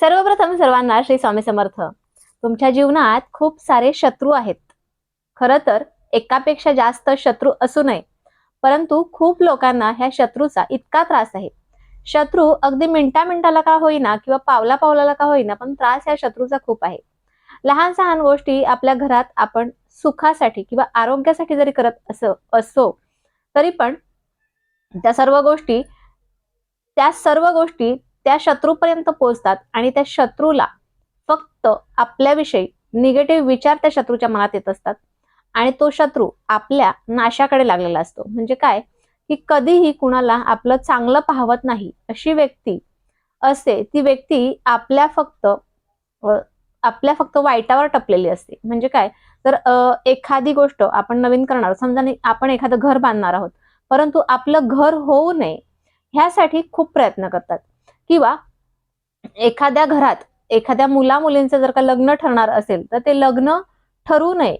सर्वप्रथम सर्वांना श्री स्वामी समर्थ. तुमच्या जीवनात खूप सारे शत्रू आहेत. खरं तर एकापेक्षा जास्त शत्रू असू नये. परंतु खूप लोकांना ह्या शत्रूचा इतका त्रास आहे. शत्रू अगदी मिनटा मिनटाला का होईना किंवा पावला पावलाला का होईना पण त्रास ह्या शत्रूचा खूप आहे. लहान सहान गोष्टी आपल्या घरात आपण सुखासाठी किंवा आरोग्यासाठी जरी करत असो असो तरी पण त्या सर्व गोष्टी त्या सर्व गोष्टी त्या शत्रूपर्यंत पोहोचतात आणि त्या शत्रूला फक्त आपल्याविषयी निगेटिव्ह विचार त्या शत्रूच्या मनात येत असतात. आणि तो शत्रू आपल्या नाशाकडे लागलेला असतो. म्हणजे काय? की कधीही कुणाला आपलं चांगलं पाहवत नाही अशी व्यक्ती असते. ती व्यक्ती आपल्या फक्त आपल्या फक्त वाईटावर टपलेली असते. म्हणजे काय? तर एखादी गोष्ट आपण नवीन करणार समजा नाही, आपण एखादं घर बांधणार आहोत. परंतु आपलं घर होऊ नये ह्यासाठी खूप प्रयत्न करतात. किंवा एखाद्या घरात एखाद्या मुला मुलींचं जर का लग्न ठरणार असेल तर ते लग्न ठरू नये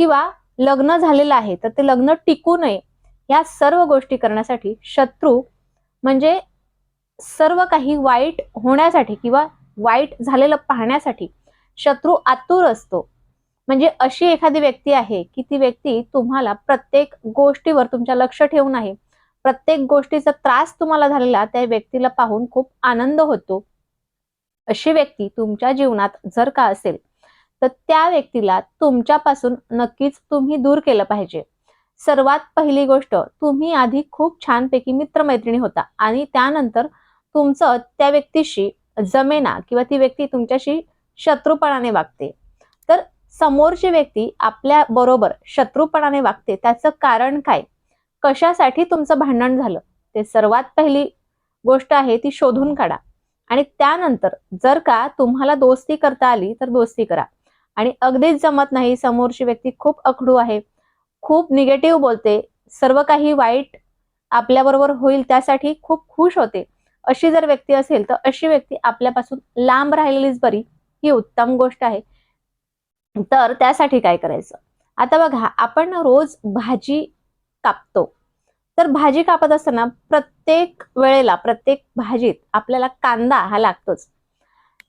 किंवा लग्न झालेलं आहे तर ते लग्न टिकू नये. या सर्व गोष्टी करण्यासाठी शत्रू म्हणजे सर्व काही वाईट होण्यासाठी किंवा वाईट झालेलं पाहण्यासाठी शत्रू आतुर असतो. म्हणजे अशी एखादी व्यक्ती आहे की ती व्यक्ती तुम्हाला प्रत्येक गोष्टीवर तुमच्या लक्ष ठेवून आहे. प्रत्येक गोष्टीचा त्रास तुम्हाला झालेला त्या व्यक्तीला पाहून खूप आनंद होतो. अशी व्यक्ती तुमच्या जीवनात जर का असेल तर त्या व्यक्तीला तुमच्यापासून नक्कीच तुम्ही दूर केलं पाहिजे. सर्वात पहिली गोष्ट तुम्ही आधी खूप छानपैकी मित्रमैत्रिणी होता आणि त्यानंतर तुमचं त्या व्यक्तीशी जमेना किंवा ती व्यक्ती तुमच्याशी शत्रुपणाने वागते. तर समोरची व्यक्ती आपल्या बरोबर शत्रुपणाने वागते त्याचं कारण काय? कशासाठी तुमचं भांडण झालं? ते सर्वात पहिली गोष्ट आहे ती शोधून काढा. आणि त्यानंतर जर का तुम्हाला दोस्ती करता आली तर दोस्ती करा. आणि अगदीच जमत नाही समोरची व्यक्ती खूप अखडू आहे खूप निगेटिव्ह बोलते सर्व काही वाईट आपल्याबरोबर होईल त्यासाठी खूप खुश होते. अशी जर व्यक्ती असेल तर अशी व्यक्ती आपल्यापासून लांब राहिलेलीच बरी ही उत्तम गोष्ट आहे. तर त्यासाठी काय करायचं? आता बघा आपण रोज भाजी कापतो. तर भाजी कापत असताना प्रत्येक वेळेला प्रत्येक भाजीत आपल्याला कांदा हा लागतोच.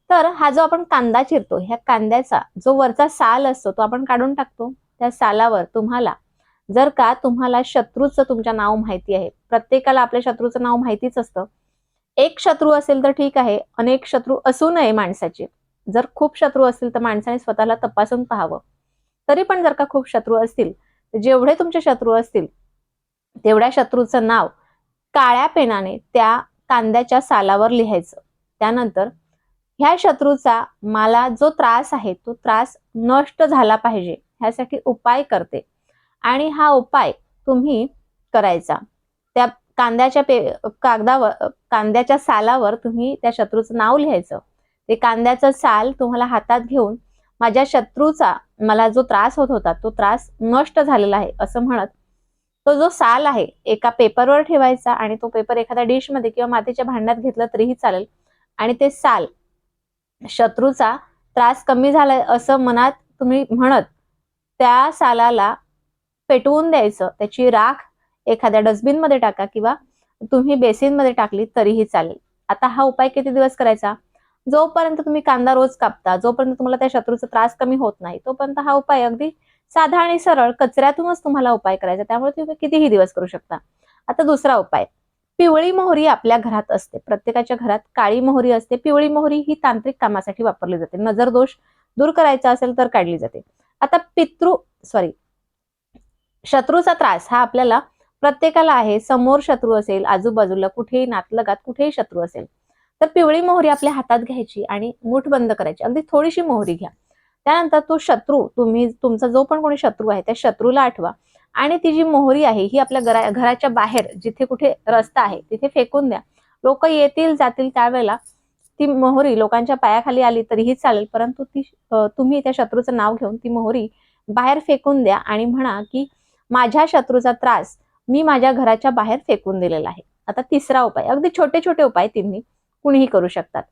तर हा जो आपण कांदा चिरतो ह्या कांद्याचा जो वरचा साल असतो तो आपण काढून टाकतो. त्या सालावर तुम्हाला जर का तुम्हाला शत्रूचं तुमच्या नाव माहिती आहे प्रत्येकाला आपल्या शत्रूचं नाव माहितीच असतं. एक शत्रू असेल तर ठीक आहे अनेक शत्रू असू नये माणसाचे. जर खूप शत्रू असतील तर माणसाने स्वतःला तपासून पाहावं. तरी पण जर का खूप शत्रू असतील जेवढे तुमचे शत्रू असतील तेवढ्या शत्रूचं नाव काळ्या पेनाने त्या कांद्याच्या सालावर लिहायचं. त्यानंतर ह्या शत्रूचा मला जो त्रास आहे तो त्रास नष्ट झाला पाहिजे ह्यासाठी उपाय करते. आणि हा उपाय तुम्ही करायचा. त्या कांद्याच्या पे कागदावर कांद्याच्या सालावर तुम्ही त्या शत्रूचं नाव लिहायचं. ते कांद्याचं साल तुम्हाला हातात घेऊन माझ्या शत्रूचा मला जो त्रास होत होता तो त्रास नष्ट झालेला आहे असं म्हणत तो जो साल आहे एका पेपरवर ठेवायचा आणि तो पेपर एखाद्या डिशमध्ये किंवा मातीच्या भांड्यात घेतला तरीही चालेल. आणि ते साल शत्रूचा त्रास कमी झालाय असं मनात तुम्ही म्हणत त्या सालाला पेटवून द्यायचं त्याची राख एखाद्या डस्टबिनमध्ये टाका किंवा तुम्ही बेसिनमध्ये टाकली तरीही चालेल. आता हा उपाय किती दिवस करायचा? जोपर्यंत तुम्ही कांदा रोज कापता जोपर्यंत तुम्हाला त्या शत्रूचा त्रास कमी होत नाही तोपर्यंत हा उपाय अगदी साधा आणि सरळ कचऱ्यातूनच तुम्हाला उपाय करायचा. त्यामुळे तुम्ही कितीही दिवस करू शकता. आता दुसरा उपाय पिवळी मोहरी आपल्या घरात असते. प्रत्येकाच्या घरात काळी मोहरी असते. पिवळी मोहरी ही तांत्रिक कामासाठी वापरली जाते. नजर दोष दूर करायचा असेल तर काढली जाते. आता पितृ सॉरी शत्रूचा त्रास हा आपल्याला प्रत्येकाला आहे. समोर शत्रू असेल आजूबाजूला कुठेही नातलगात कुठेही शत्रू असेल तर पिवळी मोहरी आपल्या हातात घ्यायची आणि मूठ बंद करायची. अगदी थोडीशी मोहरी घ्या. त्यानंतर तो शत्रू तुम्ही तुमचा जो पण कोणी शत्रू आहे त्या शत्रूला आठवा आणि ती जी मोहरी आहे ही आपल्या घरा घराच्या बाहेर जिथे कुठे रस्ता आहे तिथे फेकून द्या. लोक येतील जातील त्यावेळेला ती मोहरी लोकांच्या पायाखाली आली तरीही चालेल परंतु ती तुम्ही त्या शत्रूचं नाव घेऊन ती मोहरी बाहेर फेकून द्या आणि म्हणा की माझ्या शत्रूचा त्रास मी माझ्या घराच्या बाहेर फेकून दिलेला आहे. आता तिसरा उपाय अगदी छोटे छोटे उपाय तिन्ही. कुणीही करू शकतात.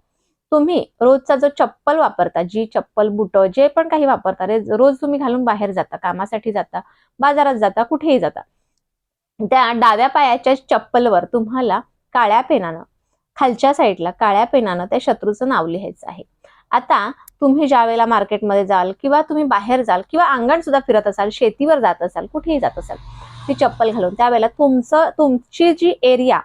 तुम्ही रोजचा जो चप्पल वापरता जी चप्पल बुट जे पण काही वापरता रे रोज तुम्ही घालून बाहेर जाता कामासाठी जाता बाजारात जाता कुठेही जाता त्या डाव्या पायाच्या चप्पलवर तुम्हाला काळ्या पेनानं खालच्या साईडला काळ्या पेनानं त्या शत्रूचं नाव लिहायचं आहे. आता तुम्ही ज्या वेळेला मार्केटमध्ये जाल किंवा तुम्ही बाहेर जाल किंवा अंगण सुद्धा फिरत असाल शेतीवर जात असाल कुठेही जात असाल ती चप्पल घालून त्यावेळेला तुमचं तुमची जी एरिया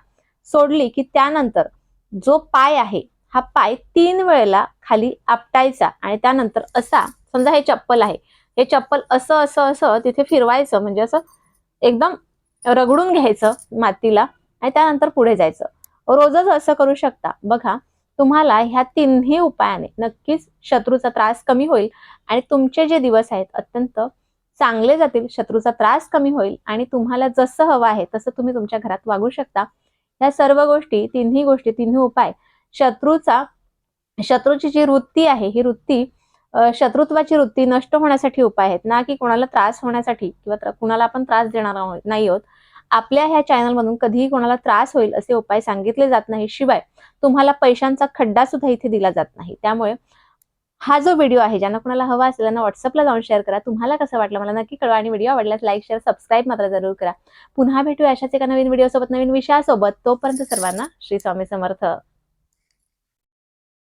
सोडली की त्यानंतर जो पाय आहे हा पाय तीन वेळेला खाली आपटायचा आणि त्यानंतर असा समजा हे चप्पल आहे हे चप्पल असं असं असं तिथे फिरवायचं म्हणजे असं एकदम रगडून घ्यायचं मातीला आणि त्यानंतर पुढे जायचं. रोजच असं करू शकता. बघा तुम्हाला ह्या तिन्ही उपायाने नक्कीच शत्रूचा त्रास कमी होईल आणि तुमचे जे दिवस आहेत अत्यंत चांगले जातील शत्रूचा त्रास कमी होईल आणि तुम्हाला जसं हवं आहे तसं तुम्ही तुमच्या घरात वागू शकता. ह्या सर्व गोष्टी तिन्ही गोष्टी तिन्ही उपाय. शत्रूचा शत्रूची जी वृत्ती आहे ही वृत्ती शत्रुत्वाची वृत्ती नष्ट होण्यासाठी उपाय आहेत. ना की कोणाला त्रास होण्यासाठी किंवा कुणाला आपण त्रास देणार आहोत नाही आहोत आपल्या ह्या चॅनलमधून कधीही कोणाला त्रास होईल असे उपाय सांगितले जात नाही. शिवाय तुम्हाला पैशांचा खड्डा सुद्धा इथे दिला जात नाही. त्यामुळे हा जो व्हिडिओ आहे ज्यांना कोणाला हवा असेल त्यांना व्हॉट्सअपला जाऊन शेअर करा. तुम्हाला कसं वाटलं मला नक्की कळवा आणि व्हिडिओ आवडल्यास लाईक शेअर सबस्क्राईब मात्र जरूर करा. पुन्हा भेटूया अशाच एका नवीन व्हिडिओ सोबत नवीन विषयासोबत. तोपर्यंत सर्वांना श्री स्वामी समर्थ.